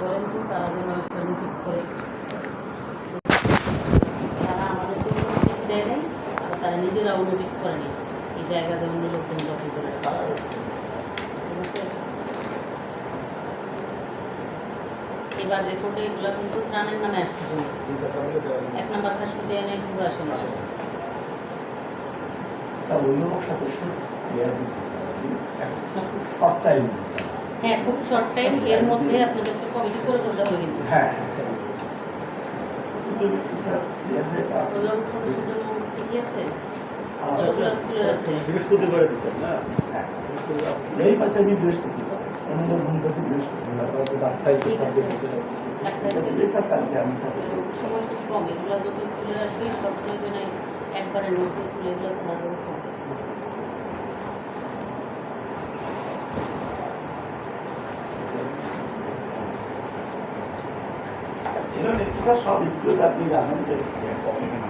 বলেন তো তারা যেন নোটিস করে তারা আমাদের নোটিস দেয় নাই আর তারা নিজেরাও নোটিস করেনি এই জায়গাতে অন্য লোকজন দখল করে এবার রেকর্ডে এগুলো কিন্তু ত্রাণের নামে আসছে এক নম্বর খাসু দেয় নাই কিন্তু আসে না স্যার অন্য স্যার খুব শর্ট টাইম দিচ্ছে হ্যাঁ খুব শর্ট টাইম এর মধ্যে আপনাদের একটা কমিটি করে ফেলতে হবে কিন্তু। হ্যাঁ আছে। বৃহস্পতিবারে দিচ্ছেন না? হ্যাঁ। এই পাশে আমি বৃহস্পতিবার অন্য ঘুম পাশে বৃহস্পতিবার ঠিক আছে। সময় খুব কম এগুলো যদি স্কুলে আসবে সব প্রয়োজনে একবারে নোট তুলে এগুলো করার ব্যবস্থা আছে। এখানে স্যার সব স্কুলে আপনি জানেন যে হুম,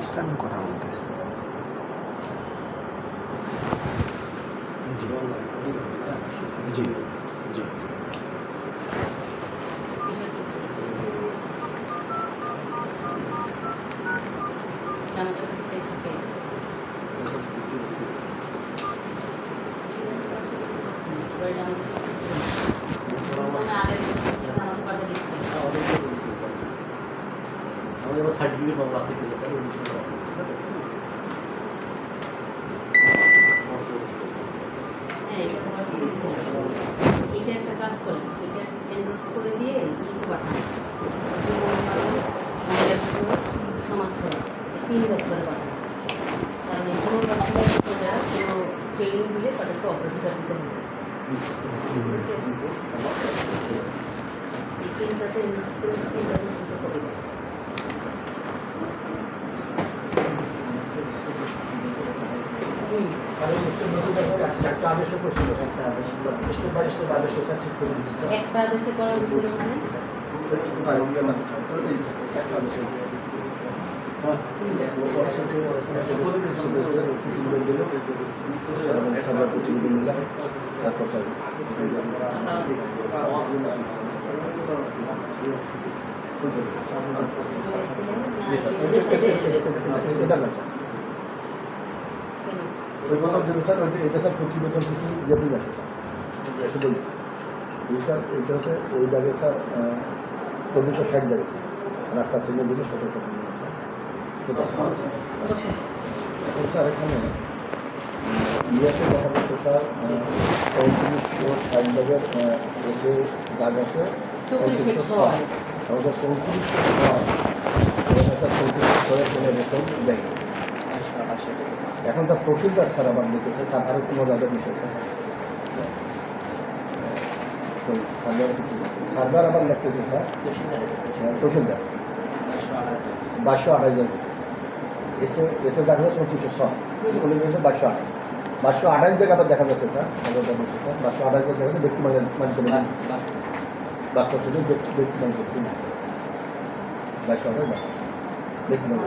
যিনি আসছেন কথা বলতেছে জি জি জি জি বিষয়টি আমার কাছে চেক থাকে সবাই জানো মানে আগের আমাকে পাঠিয়ে দিচ্ছি আমাদের আবার সার্টিফিকেট পাবো আছে কিনা স্যার ওই বিষয়ে কথা বলছি, স্যার। হ্যাঁ এটা তোমার এটা একটা কাজ করেন এটা এন্ডোর্স করে দিয়ে ইকে পাঠান সমাজ সেবা এই তিন বছরে পাঠান কারণ এই কোনো বাচ্চারা কোনো ট্রেনিং দিলে তাদেরকে অগ্রাধিকার দিতে হবে এই তিনটাতে ইনভেস্ট করে তিনটাতে দুটো কপি দেয় হুম একটা আদেশও করছিল একটা আদেশ আদেশ ঠিক করে দিচ্ছে একটা আদেশে করা মানে একটা আদেশে তারপর এটা স্যার এটা প্রতিবেদন কিছু ইয়ে আছে স্যার একটু বলি স্যার এটা হচ্ছে ওই চব্বিশশো ষাট দাগে রাস্তা ছিল দিলে সতেরোশো স্যার এখন স্যার এখানে ইয়েতে দেখা যাচ্ছে স্যার চৌত্রিশশো ষাট দাগের এসে দাগ আছে চৌত্রিশশো ছয় আমাদের চৌত্রিশশো ছয় চৌত্রিশশো ছয়ের কোনো রেকর্ড দেয় এখন তার তহসিলদার। স্যার আবার লিখেছে স্যার আরও কোনো দাদা বিষয় স্যার সার্ভার আবার লিখতেছে স্যার তহসিলদার। বাইশশো জন লিখেছে এসে এসে দেখা যাচ্ছে চৌত্রিশশো ছয় লিখেছে বাইশশো আঠাশ। বাইশশো আঠাশ দিকে আবার দেখা যাচ্ছে স্যার। স্যার বাইশশো আঠাশ দিকে দেখা যাচ্ছে ব্যক্তি মানে বাস্তব ছিল ব্যক্তি ব্যক্তি ব্যক্তি বাইশশো আঠাশ বাস্তব ব্যক্তি মানে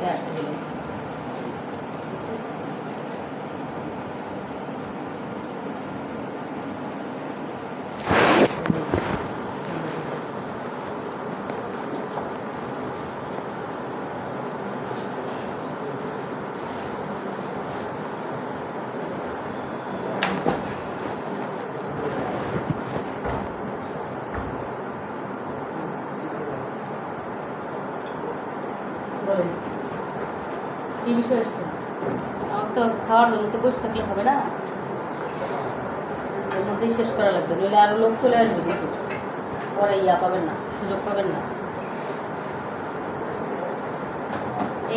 对 কি এসছে। তো খাওয়ার জন্য তো বসে থাকলে হবে না। ওর মধ্যেই শেষ করা লাগবে, নইলে আরও লোক চলে আসবে কিন্তু। পরে ইয়া পাবেন না, সুযোগ পাবেন না।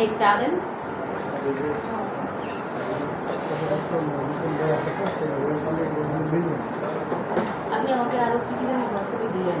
এই চা দেন। আপনি আমাকে আরও কি কি হোয়াটসঅ্যাপে দিলেন।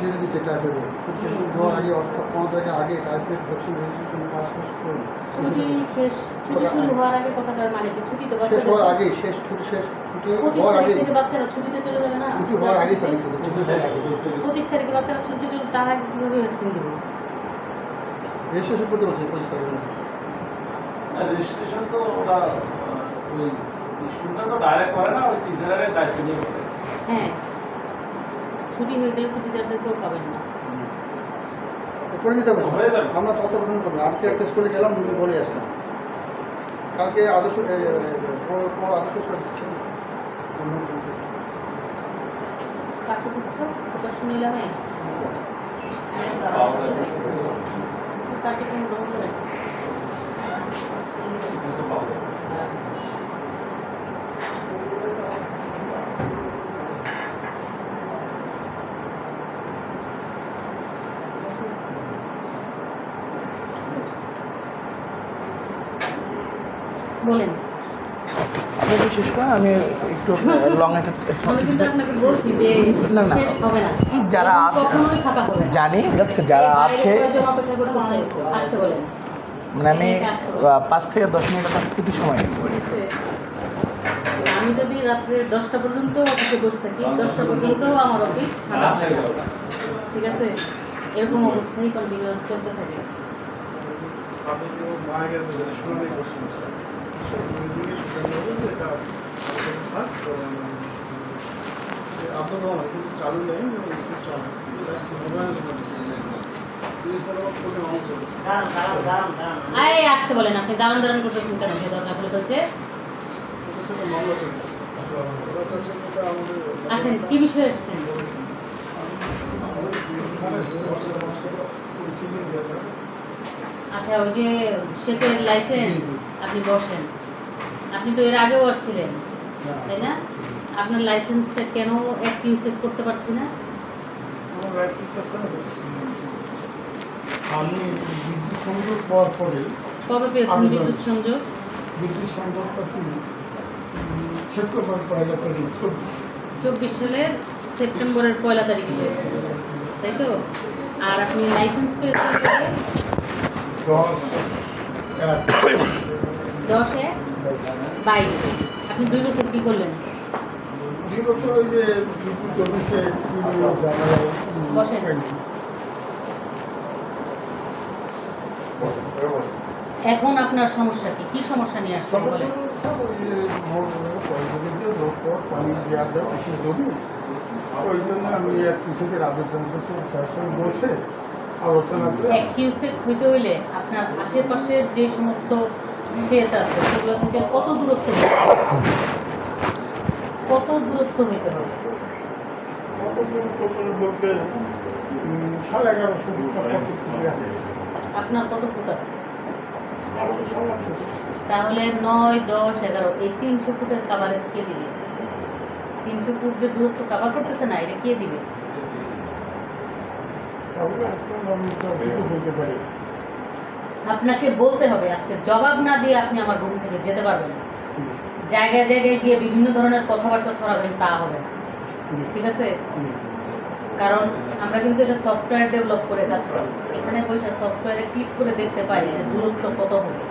ছেড়ে দিচ্ছে টাইপের আগে অর্থাৎ পনেরো তারিখের আগে টাইপের ভ্যাকসিন রেজিস্ট্রেশন কাজ শেষ করুন ছুটি শেষ ছুটি শুরু হওয়ার আগে কথাটার মানে কি ছুটি তো শেষ হওয়ার আগে শেষ ছুটি শেষ ছুটি পঁচিশ হওয়ার আগে থেকে বাচ্চারা ছুটিতে চলে যাবে না? ছুটি হওয়ার আগে পঁচিশ তারিখে বাচ্চারা ছুটিতে চলে তার আগে কীভাবে ভ্যাকসিন দেবো? রেজিস্ট্রেশন করতে বলছে পঁচিশ তারিখে। রেজিস্ট্রেশন তো ওরা ওই স্টুডেন্ট তো ডাইরেক্ট করে না ওই টিচারের দায়িত্ব নিয়ে করে। হ্যাঁ। ছুটি হয়ে গেলে তো টিচারদেরকেও পাবেন না। করে নিতে হবে। আমরা ততক্ষণ করব না। আজকে একটা স্কুলে গেলাম তুমি বলে আসলাম। কালকে আদর্শ আদর্শ কার্যক্রম গ্রহণ করেন বলেন আপনি একটু শেষ করেন আমি একটু লং একটা না, না। শেষ হবে না। যারা আছে-। জানি জাস্ট যারা আছে মানে আমি পাঁচ থেকে দশ মিনিটের কাছ থেকে সময়। আমি যদি রাত্রে দশটা পর্যন্ত অফিসে বসে থাকি দশটা পর্যন্ত আমার অফিস ফাঁকা থাকে ঠিক আছে? এরকম অবস্থায় কন্টিনিউয়াস চলতে থাকে। এই আসতে বলেন আপনি দাঁড়ান দাঁড়ান করতে কেন যে দরজা খুলে ফেলছে আসেন, কি বিষয়ে এসছেন আচ্ছা ওই যে সেচের লাইসেন্স আপনি বসেন। আপনি তো এর আগেও আসছিলেন তাই না? আপনার লাইসেন্সটা কেন অ্যাক্টিভ সেট করতে পারছি না? আমি বিদ্যুৎ সংযোগ পাওয়ার পরে কবে পেয়েছেন বিদ্যুৎ সংযোগ? বিদ্যুৎ সংযোগ পাচ্ছি সেপ্টেম্বর পয়লা তারিখ চব্বিশ। চব্বিশ সালের সেপ্টেম্বরের পয়লা তারিখে। তাই তো? আর আপনি লাইসেন্স পেয়েছেন? দশ এক বাইশ। আপনি দুই বছর কী করলেন? দুই বছর ওই যে বিদ্যুৎ অফিসে বিভিন্ন জায়গায় বসেন। বসেন, বসেন। এখন আপনার সমস্যা কি? কি সমস্যা নিয়ে আসছে ওই জন্য আমি এক কৃষকের আবেদন করছি বসে আলোচনা করে। হইতে হইলে আপনার আশেপাশের যে সমস্ত সেচ আছে সেগুলো থেকে কত দূরত্ব কত দূরত্ব হইতে হবে? কত দূরত্ব বলতে সাড়ে এগারোশো ফুট বা কত ফুট লাগে। আপনার কত ফুট আছে। তাহলে নয় দশ এগারো এই তিনশো ফুটের কাভারেজ কে দিবে? তিনশো ফুট যে দূরত্ব কাভার করতেছে না এটা কে দিবে তাহলে এখন আমি তো কিছু বলতে পারি না। আপনাকে বলতে হবে আজকে। জবাব না দিয়ে আপনি আমার রুম থেকে যেতে পারবেন জায়গায় জায়গায় গিয়ে বিভিন্ন ধরনের কথাবার্তা ছড়াবেন, তা হবে ঠিক আছে? কারণ আমরা কিন্তু এটা সফটওয়্যার ডেভেলপ করে কাজ করি। এখানে বসে সফটওয়্যারে ক্লিক করে দেখতে পাই যে দূরত্ব কত হবে।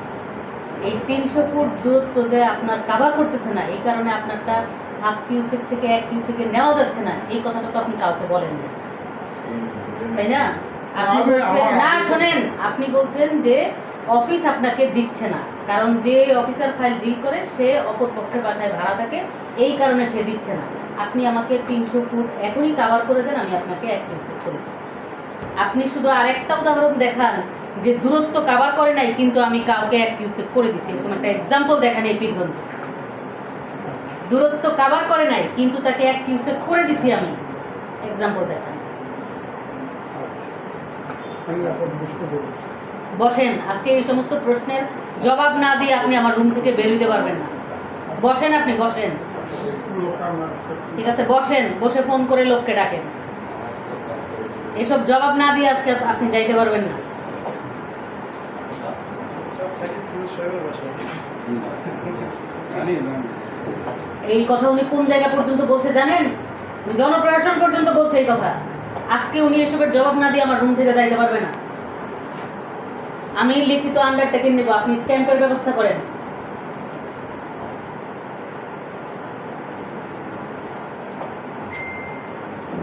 এই তিনশো ফুট দূরত্ব যে আপনার কাভার করতেছে না, এই কারণে আপনারটা হাফ কিউসেক থেকে এক কিউসেকে নেওয়া যাচ্ছে না। এই কথাটা তো আপনি কাউকে বলেন না তাই না? আপনি না শোনেন আপনি বলছেন যে অফিস আপনাকে দিচ্ছে না। কারণ যে অফিসার ফাইল ডিল করে সে অপর পক্ষের বাসায় ভাড়া থাকে এই কারণে সে দিচ্ছে না। আপনি আমাকে তিনশো ফুট এখনই কাভার করে দেন আমি আপনাকে এক করে আপনি শুধু আরেকটা উদাহরণ দেখান যে দূরত্ব কাভার করে নাই কিন্তু আমি কাউকে এক কিউসেক করে দিছি। এরকম একটা এক্সাম্পল দেখান এই পীরগঞ্জে। দূরত্ব কাভার করে নাই কিন্তু তাকে এক কিউসেক করে দিছি আমি। এক্সাম্পল দেখান। বসেন, আজকে এই সমস্ত প্রশ্নের জবাব না দিয়ে আপনি আমার রুম থেকে বের হইতে পারবেন না। বসেন আপনি, বসেন। ঠিক আছে, বসেন, বসে ফোন করে লোককে ডাকেন। এসব জবাব না দিয়ে আজকে আপনি যাইতে পারবেন না। এই কথা উনি কোন জায়গা পর্যন্ত বলছে জানেন? জনপ্রশাসন পর্যন্ত বলছে এই কথা। আজকে উনি এসবের জবাব না দিয়ে আমার রুম থেকে যাইতে পারবে না। আমি লিখিত আন্ডারটেকিং নেব, আপনি স্ট্যাম্পের ব্যবস্থা করেন।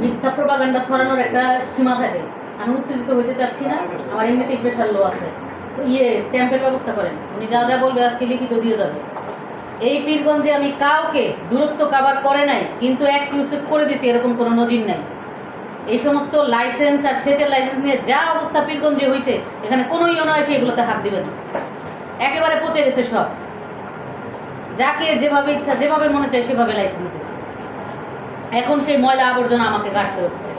মিথ্যা প্রপাগান্ডা ছড়ানোর একটা সীমা থাকে। আমি উত্তেজিত হইতে চাচ্ছি না, আমার এমনিতেই প্রেশার লো আছে। ইয়ে স্ট্যাম্পের ব্যবস্থা করেন। উনি যা যা বলবে আজকে লিখিত দিয়ে যাবে। এই পীরগঞ্জে আমি কাউকে দূরত্ব কাবার করে নাই, কিন্তু এক কিউসেক করে দিছি এরকম কোনো নজির নাই। এই সমস্ত লাইসেন্স আর সেচের লাইসেন্স নিয়ে যা অবস্থা পীরগঞ্জে হয়েছে এখানে কোনো নয় এগুলোতে হাত দিবে না। একেবারে পচে গেছে সব। যাকে যেভাবে ইচ্ছা, যেভাবে মনে চায় সেভাবে লাইসেন্স দিচ্ছে এখন সেই ময়লা আবর্জনা আমাকে কাটতে হচ্ছে।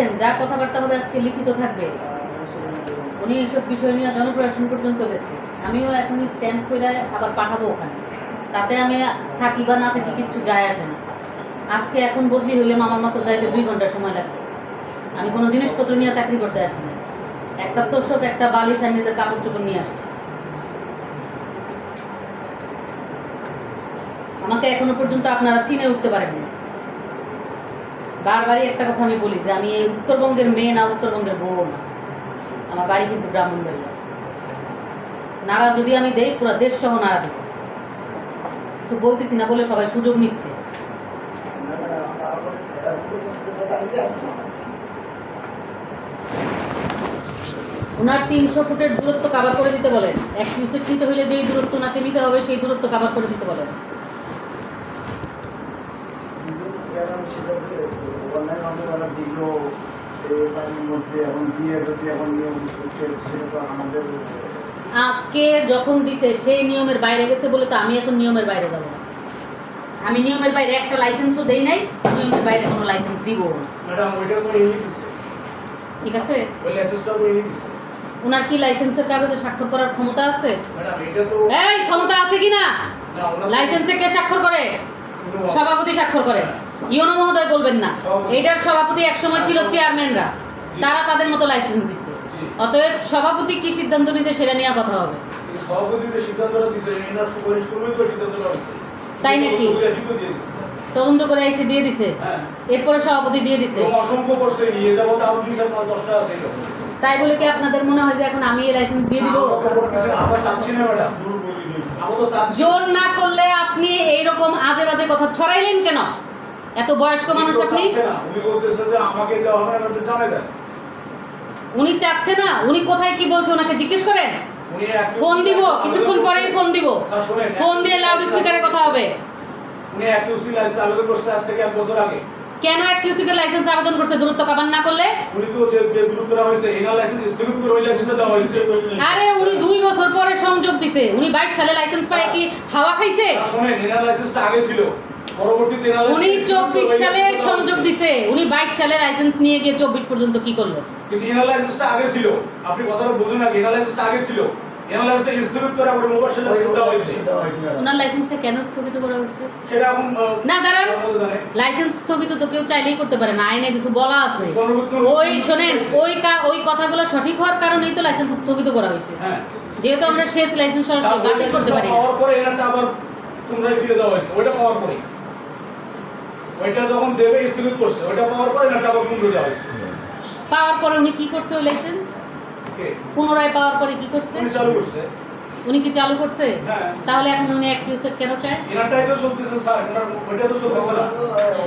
রাখেন যা কথাবার্তা হবে আজকে লিখিত থাকবে। উনি এইসব বিষয় নিয়ে জনপ্রশাসন পর্যন্ত গেছে। আমিও এখনই স্ট্যাম্প করে আবার পাঠাবো ওখানে। তাতে আমি থাকি বা না থাকি কিচ্ছু যায় আসে না। আজকে এখন বদলি হইলে আমার মতো যাইতে দুই ঘণ্টা সময় লাগবে আমি কোনো জিনিসপত্র নিয়ে চাকরি করতে আসিনি একটা তোষক, একটা বালিশ আর নিজের কাপড় চোপড় নিয়ে আসছি। আমাকে এখনও পর্যন্ত আপনারা চিনে উঠতে পারেননি। বারবারই একটা কথা আমি বলি যে আমি এই উত্তরবঙ্গের মেয়ে না, উত্তরবঙ্গের বউ না। আমার বাড়ি কিন্তু ব্রাহ্মণবাড়িয়া। নাড়া যদি আমি দেই, পুরো দেশ সহ নাড়া দেব। কিছু বলতেছি না বলে সবাই সুযোগ নিচ্ছে। ওনার তিনশো ফুটের দূরত্ব কাভার করে দিতে বলেন। এক কিউসেক নিতে হইলে যেই দূরত্ব ওনাকে নিতে হবে, সেই দূরত্ব কাভার করে দিতে বলেন। আজকে যখন দিছে সেই নিয়মের বাইরে গেছে বলে তো আমি এখন নিয়মের বাইরে যাব। না আমি নিয়মের বাইরে একটা লাইসেন্সও দেই নাই নিয়মের বাইরে কোনো লাইসেন্স দিব ম্যাডাম ওইটা তো ইনি দিছে। ঠিক আছে? ওই লাইসেন্সটা তো ইনি দিছে। ওনার কি লাইসেন্সের কাগজে স্বাক্ষর করার ক্ষমতা আছে? ম্যাডাম এটা তো এই ক্ষমতা আছে কি না? লাইসেন্সে কে স্বাক্ষর করে? সভাপতি স্বাক্ষর করে ইউনো মহোদয় বলবেন না। সভাপতি। এইটার সভাপতি একসময় ছিল চেয়ারম্যানরা। তারা তাদের মতো লাইসেন্স দিচ্ছে অতএব সভাপতি কি সিদ্ধান্ত নিচ্ছে সেটা নিয়ে কথা হবে। তাই নাকি? তদন্ত করে এসে দিয়ে দিছে? হ্যাঁ। এরপরে সভাপতি দিয়ে দিছে? তাই বলে কি আপনাদের মনে হয় যে এখন আমি এই লাইসেন্স দিয়ে দিব? জোর না করলে আপনি এইরকম আজে বাজে কথা ছড়াইলেন কেন? এত বয়স্ক মানুষ আপনি? উনি চাচ্ছে না। উনি কোথায় কি বলছে ওনাকে জিজ্ঞেস করেন ফোন দিব কিছুক্ষণ পরেই ফোন দিব ফোন দিয়ে লাউড স্পিকারে কথা হবে উনি একিউসি লাইসেন্স আলোকে বসে আজ থেকে এক বছর আগে কেন একটিউসিকে লাইসেন্স আবেদন করতে দূরত্ব কাবান না করলে? আরে উনি দুই বছর পরে সংযোগ দিছে। উনি বাইশ সালে লাইসেন্স পায় কি? হাওয়া খাইছে? লাইসেন্সটা আগে ছিল। উনি চব্বিশ সালে সংযোগ। দিছে। উনি বাইশ সালে লাইসেন্স নিয়ে গিয়ে চব্বিশ পর্যন্ত কি করল? কিন্তু লাইসেন্সটা আগে ছিল। আপনি কথাটা বুঝুন না লাইসেন্সটা আগে ছিল। এনার লাইসেন্সটা স্থগিত করে মোবাইল লাইসেন্স হয়েছে। ওনার লাইসেন্সটা কেন স্থগিত করা হয়েছে? সেটা এখন না দাঁড়ান। লাইসেন্স স্থগিত তো কেউ চাইলেই করতে পারে না আইনে কিছু বলা আছে। ওই শোনেন ওই ওই কথাগুলো সঠিক হওয়ার কারণেই তো লাইসেন্স স্থগিত করা হয়েছে। হ্যাঁ। যেহেতু আমরা সেচ লাইসেন্স সরাসরি বাতিল করতে পারি। পাওয়ার পরে এনারটা আবার পুনরায় ফিরে দেওয়া হয়েছে। ওইটা পাওয়ার পরে। ওইটা যখন দেবে স্থগিত করছে। ওইটা পাওয়ার পরে এনারটা আবার পুনরায় দেওয়া হয়েছে। পাওয়ার পরে উনি কি করছে ওই লাইসেন্স? পুনরায় পাওয়ার পরে কি করছে? উনি চালু করছে। উনি কি চালু করছে? হ্যাঁ। তাহলে এখন উনি এক অ্যাক্টিউসেড কেন চায়? এনারটাই তো চলতেছে স্যার। এনার ওইটা তো চলতেছে না।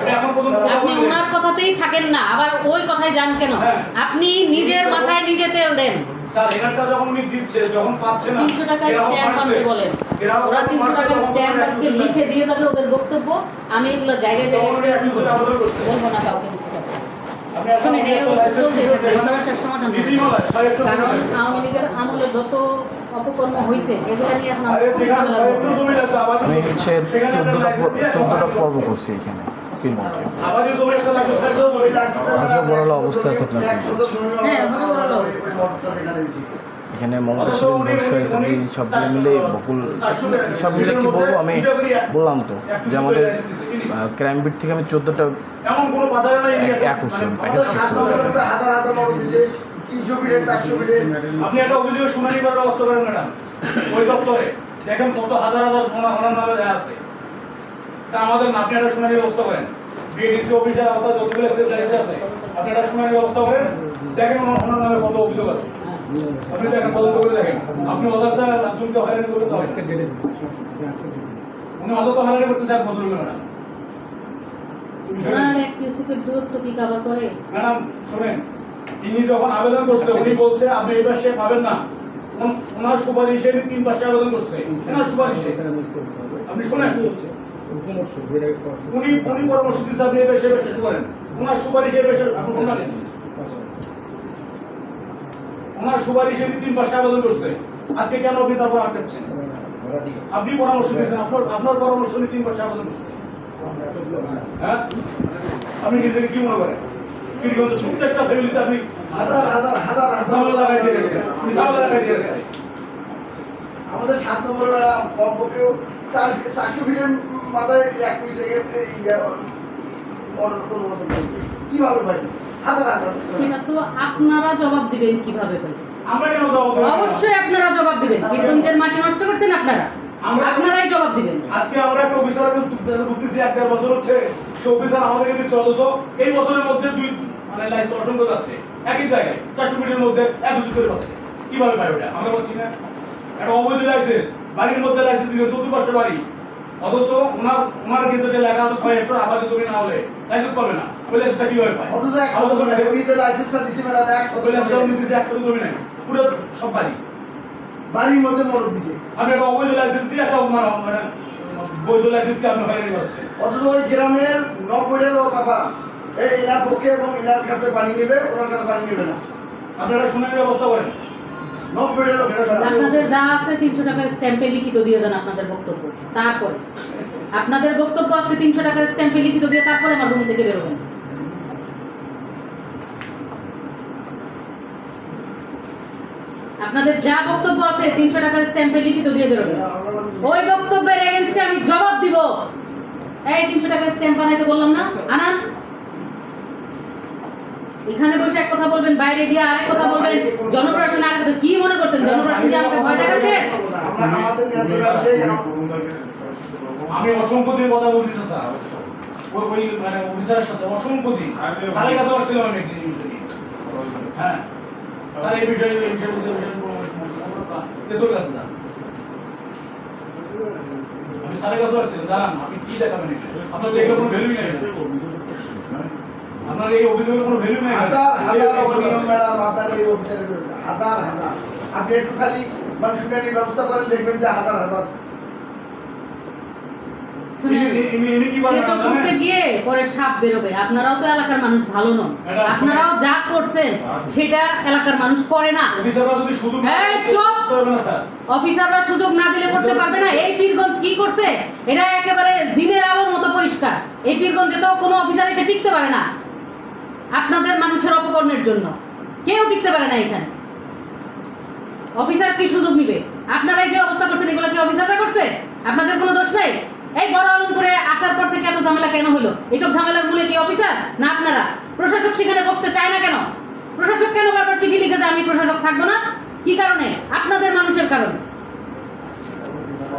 এটা এখন পর্যন্ত আপনি ওনার কথাতেই থাকেন না। আবার ওই কথায় যান কেন? হ্যাঁ। আপনি নিজের মাথায় নিজে তেল দেন। স্যার এনারটা যখন উনি দিচ্ছে যখন পাচ্ছে না তিনশো টাকার স্ট্যাম্প আনতে বলেন। ওরা তিনশো টাকার স্ট্যাম্প আজকে লিখে দিয়ে যাবে ওদের বক্তব্য আমি এগুলো জায়গায় জায়গায় বলব না কাউকে মিথ্যে কথা। আপনি এখন শোনেন, এই এই সমস্যার সমাধান কারণ। আওয়ামী লীগের আমলে যত অপকর্ম হয়েছে এগুলো নিয়ে এখন আমি হচ্ছে চোদ্দটা চোদ্দটা পর্ব। করছি এখানে অবস্থা হ্যাঁ। এখানে মমতা ইত্যাদি সব মিলে বকুল, সব মিলে কি বলব? আমি বললাম তো যে আমাদের ক্রাইম বিট থেকে আমি চোদ্দোটা আপনি একটা করেন, ম্যাডাম। দেখেন কত আমাদের না আপনি একটা ব্যবস্থা করেন। একটা ব্যবস্থা দেখেন কত অভিযোগ আছে। আপনি দেখেন তদন্ত করে দেখেন। আপনি অযথা একজনকে হয়রানি করে তো হবে না। উনি অযথা হয়রানি করতেছে এক বছর হলো ম্যাডাম। শুনেন তিনি যখন আবেদন করছে উনি বলছে আপনি এই পাশে পাবেন না। ওনার সুপারিশে উনি তিন পাশে আবেদন করছে। ওনার সুপারিশে। আপনি শুনেন। উনি উনি পরামর্শ দিচ্ছে আপনি এই এই করেন। ওনার সুপারিশে পাশে আপনি? ওনার সুপারিশে তিন পাশে আবেদন করছে আজকে কেন আপনি তারপর আটকাচ্ছেন আপনি পরামর্শ দিয়েছেন আপনার আপনার পরামর্শ উনি তিন পাশে আবেদন করছে হ্যাঁ আপনি নিজেকে কি মনে করেন কীরকম প্রত্যেকটা ফ্যামিলিতে আপনি ঝামেলা লাগাই দিয়ে গেছেন আপনি ঝামেলা লাগাই দিয়ে গেছেন আমাদের সাত নম্বর কমপক্ষেও চার চারশো ফিটের মাথায় এক কোনো মতো পেয়েছে কীভাবে ভাই হাজার হাজার। সেটা তো আপনারা জবাব দিবেন কীভাবে ভাই আমরা কেন জবাব দেবো? অবশ্যই আপনারা জবাব দিবেন। বীরগঞ্জের মাটি নষ্ট করছেন আপনারা? আপনারাই জবাব দিবেন। আজকে আমরা একটা অফিসার ঢুকতেছি এক দেড় বছর হচ্ছে সে অফিসার আমাদের কাছে চলছ। এই বছরের মধ্যে দুই মানে লাইসেন্স অসংখ্য যাচ্ছে। একই জায়গায় চারশো ফিটের মধ্যে এক বছর করে পাচ্ছে। কীভাবে পাই ওটা? আমরা বলছি না। একটা অবৈধ লাইসেন্স বাড়ির মধ্যে লাইসেন্স দিলে চতুর্পাশে বাড়ি। অথচ ওনার ওনার গেজেটে লেখা আছে ছয় হেক্টর আবাদি জমি না হলে লাইসেন্স পাবে না। ওই লাইসেন্সটা কীভাবে পায়? অথচ একশো লাইসেন্সটা দিচ্ছে ম্যাডাম একশো লাইসেন্সটা উনি দিয়েছে একটা জমি নাই। পুরো সব বাড়ি। বাড়ির মধ্যে মরদ দিচ্ছে আপনি একটা অবৈধ লাইসেন্স দিয়ে একটা মানে বৈধ লাইসেন্স দিয়ে আপনি হয়রানি করছেন অথচ ওই গ্রামের নব্বইটা লোক আপা এই এনার পক্ষে এবং এনার কাছে পানি নেবে ওনার কাছে পানি নেবে না। আপনারা শুনানির ব্যবস্থা করেন। আপনাদের যা আছে তিনশো টাকার স্ট্যাম্পে লিখিত দিয়ে যান আপনাদের বক্তব্য। তারপরে আপনাদের বক্তব্য আজকে তিনশো টাকার স্ট্যাম্পে লিখিত দিয়ে তারপরে আমার রুম থেকে বেরোবেন। আপনাদের যা বক্তব্য আছে তিনশো টাকার স্ট্যাম্পে লিখিত দিয়ে বেরোবেন। ওই বক্তব্যের এগেনস্টে আমি জবাব দিব। এই তিনশো টাকার স্ট্যাম্প বানাইতে বললাম না? আনান। এখানে বসে এক কথা বলবেন, বাইরে গিয়ে আরেক কথা বলবেন। জনপ্রশাসন আর কথা কি মনে করতেন জনপ্রশাসন দিয়ে আমাকে ভয় নিয়ন্ত্রণে আমি অসংখ্য দিন কথা বলছি, স্যার। মানে আমি কি দেখাবেন আপনার আপনার এই অভিযোগের কোনো ভ্যালু নাই। হাজার হাজার অনিয়ম ম্যাডাম আপনার এই অফিসারের বিরুদ্ধে। হাজার হাজার। আপনি একটু খালি মানে শুনানির ব্যবস্থা করেন দেখবেন যে হাজার হাজার। শুনেন ইনি- ইনি- ইনি কি করেন সে আপনারা চতুর্থে জানেন? গিয়ে পরে সাপ বেরোবে। আপনারাও তো এলাকার মানুষ ভালো নন। আপনারাও যা করছেন সেটা এলাকার মানুষ করে না। অফিসাররা যদি সুযোগ না এই, দেয়, চুপ! করতে হবে না, স্যার। অফিসাররা সুযোগ না দিলে করতে পারবে না। এই পীরগঞ্জ কি করছে? এটা একেবারে দিনের আলোর মতো পরিষ্কার। এই পীরগঞ্জে তো কোনো অফিসার এসে টিকতে পারে না। আপনাদের মানুষের অপকর্মের জন্য। কেউ টিকতে পারে না এখানে। অফিসার কি সুযোগ নিবে? আপনারাই যে অবস্থা করছেন, এগুলো কি অফিসাররা করছে? আপনাদের কোনো দোষ নাই? এই বড় আলম করে আসার পর থেকে এত ঝামেলা কেন হলো? এইসব ঝামেলার মূলে কি অফিসার? না আপনারা। প্রশাসক সেখানে বসতে চায় না কেন? প্রশাসক কেন বারবার চিঠি লিখে যে আমি প্রশাসক থাকব না? কি কারণে? আপনাদের মানুষের কারণে। কথা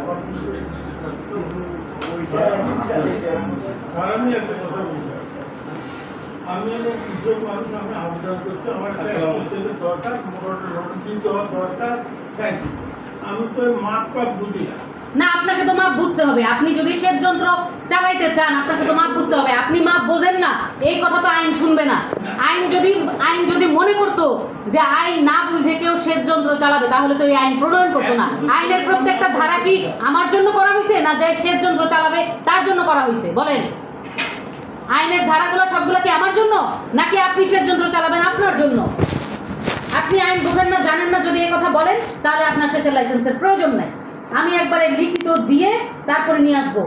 বলছি। আমি হলো কৃষক মানুষ আমি আবেদন করছি আমার একটা দরকার মোটর রোড দিতে হওয়ার দরকার চাইছি আমি তো মাঠ পাপ বুঝি না। না আপনাকে তো মাপ বুঝতে হবে। আপনি যদি সেচ যন্ত্র চালাইতে চান আপনাকে তো মাপ বুঝতে হবে। আপনি মাপ বোঝেন না এই কথা তো আইন শুনবে না। আইন যদি আইন যদি মনে করতো যে আইন না বুঝে কেউ সেচ যন্ত্র চালাবে তাহলে তো এই আইন প্রণয়ন করতো না। আইনের প্রত্যেকটা ধারা কি আমার জন্য করা হয়েছে না যে সেচ যন্ত্র চালাবে তার জন্য করা হয়েছে বলেন। আইনের ধারাগুলো সবগুলো কি আমার জন্য? নাকি আপনি সেচ যন্ত্র চালাবেন আপনার জন্য? আপনি আইন বোঝেন না, জানেন না, যদি কথা বলেন, তাহলে আপনার সেচের লাইসেন্সের প্রয়োজন নাই। আমি একবারে লিখিত দিয়ে তারপরে নিয়ে আসব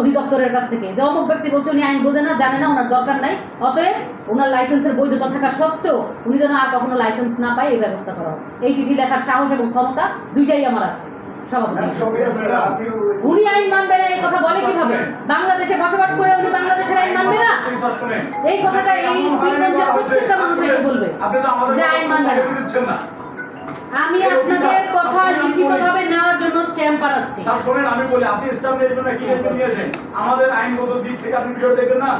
অধিদপ্তরের কাছ থেকে। যে অমুক ব্যক্তি বলছে উনি আইন বোঝে না, জানে না, ওনার দরকার নাই। অতএব ওনার লাইসেন্সের বৈধতা থাকা সত্ত্বেও উনি যেন আর কখনো লাইসেন্স না পায়, এই ব্যবস্থা করা এই চিঠি লেখার সাহস এবং ক্ষমতা দুইটাই আমার আছে। ম্যাডাম, আপনি উনি আইন মানবে না এই কথা বলে কীভাবে? বাংলাদেশে বসবাস করে উনি বাংলাদেশের আইন মানবে না। এই কথাটা এই প্রত্যেকটা মানুষ এসে বলবে? যে আইন মানবে না। না। আমি আপনাদের কথা লিখিতভাবে নেওয়ার জন্য স্ট্যাম্প স্যার শোনেন আমি বলি আপনি নিয়ে জন্য কি দেখবেন নিয়েছেন আমাদের আইনগত দিক থেকে আপনি বিষয় দেখবেন না?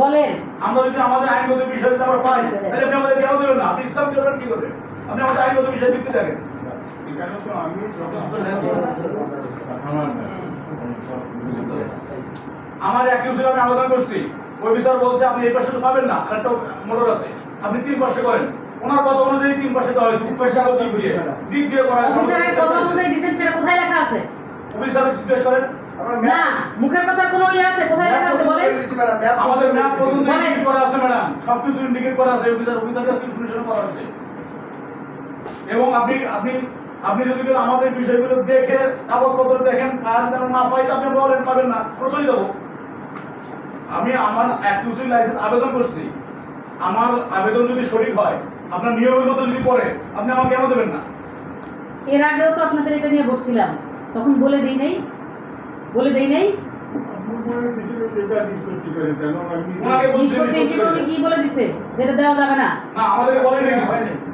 বলেন। আমরা যদি আমাদের আইনগত বিষয় আমরা পাই তাহলে আপনি আমাদের কেন দেবেন না। আপনি স্টাফ দেবেন কি করবেন আপনি আমাদের আইনগত বিষয় দেখতে আমি আমার এক ইউসির আমি আবেদন করছি। ওই বিচার বলছে আপনি এই পাশে তো পাবেন না আরেকটা মোটর আছে। আপনি তিন পাশে করেন। ওনার কথা অনুযায়ী তিন পাশে দেওয়া হয়েছে। পয়সা দিয়ে। দিক দিয়ে করা কথা অনুযায়ী সেটা কোথায় লেখা আছে? অফিসার জিজ্ঞেস করেন। না মুখের কোনো ইয়ে আছে? কোথায় লেখা আছে? বলেন। আমাদের ম্যাপ পর্যন্ত ইন্ডিকেট করা আছে ম্যাডাম সবকিছু ইন্ডিকেট করা আছে। অফিসার অফিসার কাছে করা আছে। এবং আপনি আপনি আপনি যদি আমাদের বিষয়গুলো দেখে কাগজপত্র দেখেন না পাই, আপনি বলেন, পাবেন না চলে যাব আমি আমার এক্সক্লুসিভ লাইসেন্স আবেদন করছি। আমার আবেদন যদি সঠিক হয়, আপনার নিয়মের মতো যদি পড়ে, আপনি আমাকে কেন দেবেন না? এর আগেও তো আপনাদের এটা নিয়ে বসছিলাম। তখন বলে দিই নেই, বলে দিই নেই। কি বলে দিছে যেটা দেওয়া যাবে না। না আমাদেরকে বলেন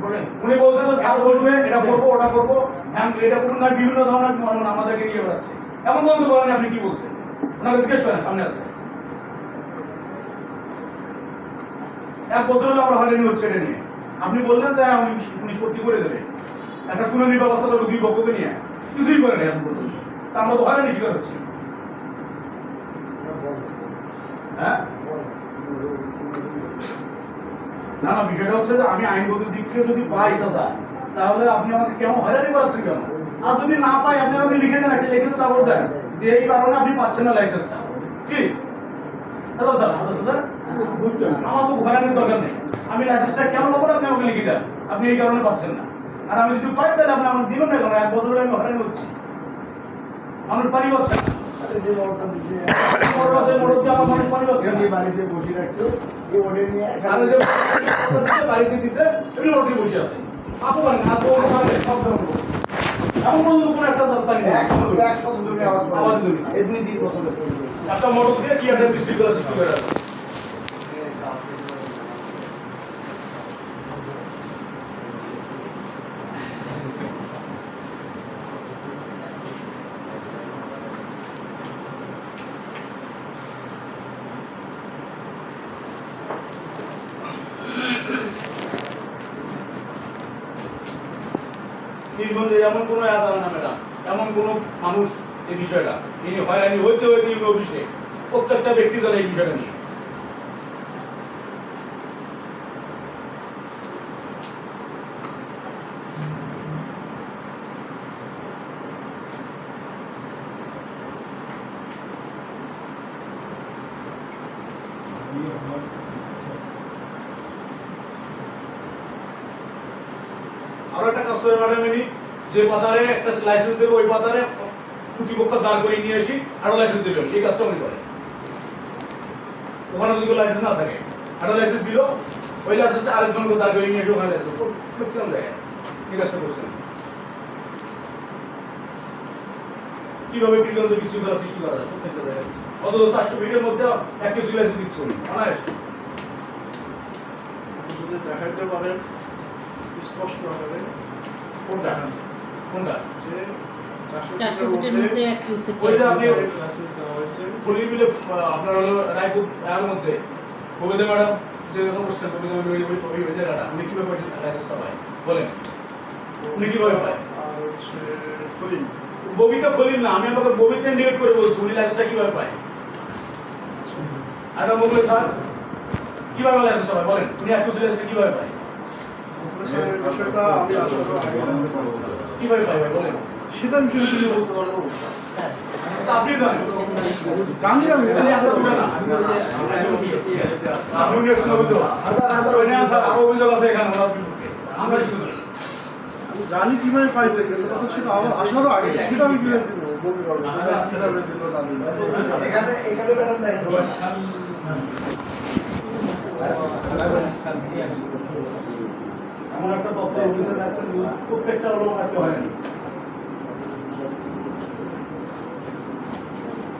বলেন উনি বলছেন যে স্যার বলবে এটা করব ওটা করব। হ্যাঁ এটা করুন না বিভিন্ন ধরনের মনে আমাদেরকে নিয়ে বেড়াচ্ছে। এমন বন্ধু বলেন আপনি কি বলছেন? ওনাকে জিজ্ঞেস করেন সামনে আছে। এক বছর হলো আমরা হয়রানি হচ্ছে এটা নিয়ে। আপনি বললেন যে হ্যাঁ, নিষ্পত্তি করে দেবে। একটা শুনানি ব্যবস্থা করব দুই পক্ষকে নিয়ে। কিছুই করে নেই এখন পর্যন্ত। তা আমরা তো হয়রানি শিকার হচ্ছি। হ্যাঁ? না না, বিষয়টা হচ্ছে যে আমি আইনগত দিক থেকে যদি পাই চাচা তাহলে আপনি আমাকে কেন হয়রানি করাচ্ছেন কেন? আর যদি না পাই, আপনি আমাকে লিখে দেন, একটা লিখিত কাগজ দেন, যে এই কারণে আপনি পাচ্ছেন না লাইসেন্সটা কি? হ্যালো স্যার হ্যালো স্যার আমার তো হয়রানির দরকার নেই। আমি লাইসেন্সটা কেন নেব আপনি আমাকে লিখে দেন? আপনি এই কারণে পাচ্ছেন না। আর আমি যদি পাই, তাহলে আপনি আমাকে দিবেন না কেন? এক বছর আমি হয়রানি হচ্ছি। মানুষ পানি পাচ্ছে না। বাড়িতে বসে রাখছে বাড়িতে দিছে ওটি বসে আছে আপু মানে সব ধরনের এমন কোনো একটা পানি নেই। একশো একশো জমি আবাদ করে। আবাদ জমি। এই দুই তিন বছরের একটা মোটর দিয়ে কি একটা বৃষ্টি করা সৃষ্টি করে আছে পীরগঞ্জে এমন কোনো এলাকা না ম্যাডাম এমন কোনো মানুষ এই বিষয়টা ইনি হয়রানি হইতে হইতে ইউনি অফিসে প্রত্যেকটা ব্যক্তি জানে এই বিষয়টা নিয়ে। আরও একটা যে পাতারে একটা লাইসেন্স দেবে, ওই পাতারে প্রতিপক্ষ দাঁড় করে নিয়ে আসি, আরও লাইসেন্স দেবেন, এই কাজটা উনি করে ওখানে যদি লাইসেন্স না থাকে একটা লাইসেন্স দিল ওই লাইসেন্সটা আরেকজনকে দাঁড় করে নিয়ে এসে ওখানে লাইসেন্স ম্যাক্সিমাম জায়গায় এই কাজটা করছেন। কীভাবে পীরগঞ্জে বিশৃঙ্খলা সৃষ্টি করা যায় প্রত্যেকটা জায়গায় অথচ চারশো ফিটের মধ্যে এক কিছু লাইসেন্স দিচ্ছে উনি অনায়াস দেখাইতে পারেন স্পষ্ট হবে। কোনটা? কোনটা? যে চারশো ফিটের মধ্যে এক কিউসেক ওই যে আপনি লাইসেন্স দেওয়া ফুলি মিলে আপনার হলো রায়পুর এর মধ্যে। কবিতা ম্যাডাম যে কথা বলছেন কবিতা ওই ওই- ওই জায়গাটা উনি কীভাবে লাইসেন্সটা পায় বলেন। উনি কীভাবে পায় আর ববিতা খলিল না আমি আপনাকে ববিতা নিয়োগ করে বলছি উনি লাইসেন্সটা কীভাবে পায়? আচ্ছা মোগলে স্যার কীভাবে লাইসেন্সটা পায় বলেন উনি এক লাইসেন্সটা কীভাবে পায়? বিষয়টা আমি আসলে আগে জানতে পারছি না। কীভাবে পায় ভাই বলেন। সেটা বলতে পারব। আপনি জানেন। জানি আমি অভিযোগ। আছে এখানে আমরা জানি কীভাবে পাইছে কিন্তু কথা ছিল আমার আসারও আগে। সেটা আমি কীভাবে বলতে পারব। সেটা দিল এখানে এখানে ম্যাডাম নাই। একটা তথ্য অভিযোগ আছে প্রত্যেকটা লোক আজকে হয়নি এবার তোমার ভিডিওটা সব বলব আর ওই ভিডিওটা এর আগে নিজে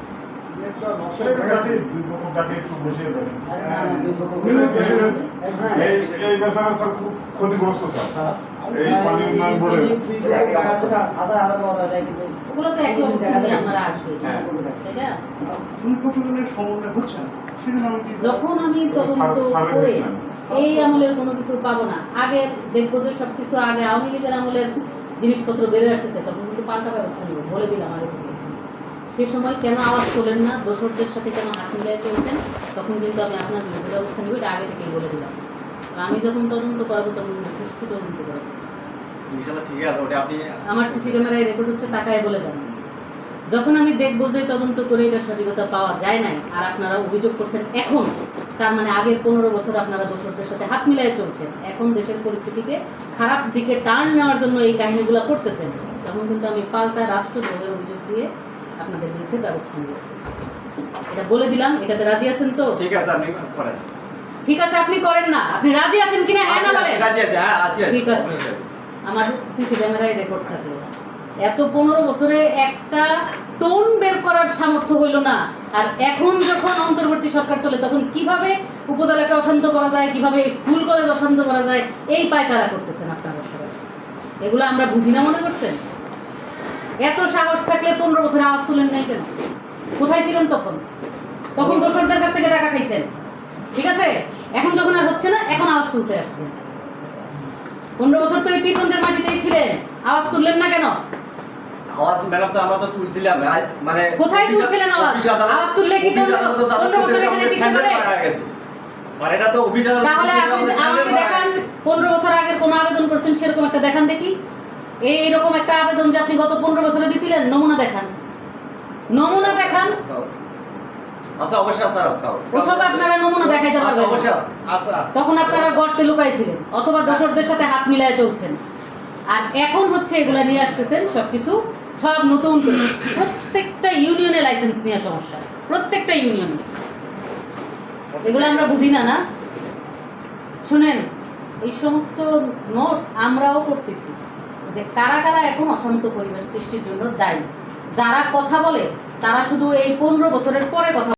যখন আমি তদন্ত করে এই আমলের কোনো কিছু পাবো না আগে দেখব সবকিছু আগে আওয়ামী লীগের আমলের জিনিসপত্র বেড়ে আসতেছে, তখন কিন্তু পাল্টা ব্যবস্থা নেব, বলে দিলাম থেকে সে সময় কেন আওয়াজ তোলেন না? দোসরদের সাথে কেন হাত মিলাই চলছেন? তখন কিন্তু আমি আপনার বিরুদ্ধে ব্যবস্থা নেব এটা আগে থেকেই বলে দিলাম। আমি যখন তদন্ত করাবো তখন কিন্তু সুষ্ঠু তদন্ত করাবো। আমার সিসি ক্যামেরায় রেকর্ড হচ্ছে তাকায় বলে যান যখন আমি দেখব যে তদন্ত করে এটা সঠিকতা পাওয়া যায় নাই আর আপনারা অভিযোগ করছেন এখন তার মানে আগের পনেরো বছর আপনারা দোষরদের সাথে হাত মিলিয়ে চলছেন। এখন দেশের পরিস্থিতিকে খারাপ দিকে টার্ন নেওয়ার জন্য এই কাহিনীগুলো করতেছেন। তখন কিন্তু আমি পাল্টা রাষ্ট্রদ্রোহের অভিযোগ দিয়ে আপনাদের বিরুদ্ধে ব্যবস্থা নেব। এটা বলে দিলাম এটাতে রাজি আছেন তো? ঠিক আছে আপনি করেন। ঠিক আছে আপনি করেন না। আপনি রাজি আছেন কিনা হ্যাঁ না বলেন? আছি, আছি, হ্যাঁ, আছি, আছি। ঠিক আছে। আমার সিসি ক্যামেরায় রেকর্ড থাকল এত পনেরো বছরে একটা টোন বের করার সামর্থ্য হইল না। আর এখন যখন অন্তর্বর্তী সরকার চলে তখন কীভাবে উপজেলাকে অশান্ত করা যায় কীভাবে স্কুল কলেজ অশান্ত করা যায় এই পায় তারা করতেছেন আপনারা সবাই। এগুলো আমরা বুঝি না মনে করছেন? এত সাহস থাকলে পনেরো বছরে আওয়াজ তুলেন নাই কেন? কোথায় ছিলেন তখন? তখন দোসরদের কাছ থেকে টাকা খাইছেন ঠিক আছে? এখন যখন আর হচ্ছে না এখন আওয়াজ তুলতে আসছেন। পনেরো বছর তো এই পীরগঞ্জের মাটিতেই ছিলেন। আওয়াজ তুললেন না কেন? আওয়াজ ম্যাডাম তো আমরা তো তুলছিলাম। মানে কোথায় তুলছিলেন আওয়াজ? আওয়াজ তুললে কি তাহলে আপনি দেখান পনেরো বছর আগের কোন আবেদন করছেন সেরকম একটা দেখান দেখি। এই এরকম একটা আবেদন যে আপনি গত পনেরো বছরে দিছিলেন নমুনা দেখান। নমুনা দেখান। আচ্ছা অবশ্যই আছে আছে ওসব আপনারা নমুনা দেখাইতে পারবেন। অবশ্যই না। আছে। আছে আছে। তখন আপনারা গর্তে লুকাইছিলেন অথবা দোসরদের সাথে হাত মিলায় চলছেন। আর এখন হচ্ছে এগুলা নিয়ে আসতেছেন সবকিছু সব নতুন করে। প্রত্যেকটা ইউনিয়নে লাইসেন্স নিয়ে সমস্যা। প্রত্যেকটা ইউনিয়নে। এগুলো আমরা বুঝি না না? শুনেন এই সমস্ত নোট আমরাও করতেছি। যে কারা কারা এখন অশান্ত পরিবেশ সৃষ্টির জন্য দায়ী? যারা কথা বলে, তারা শুধু এই পনেরো বছরের পরে কথা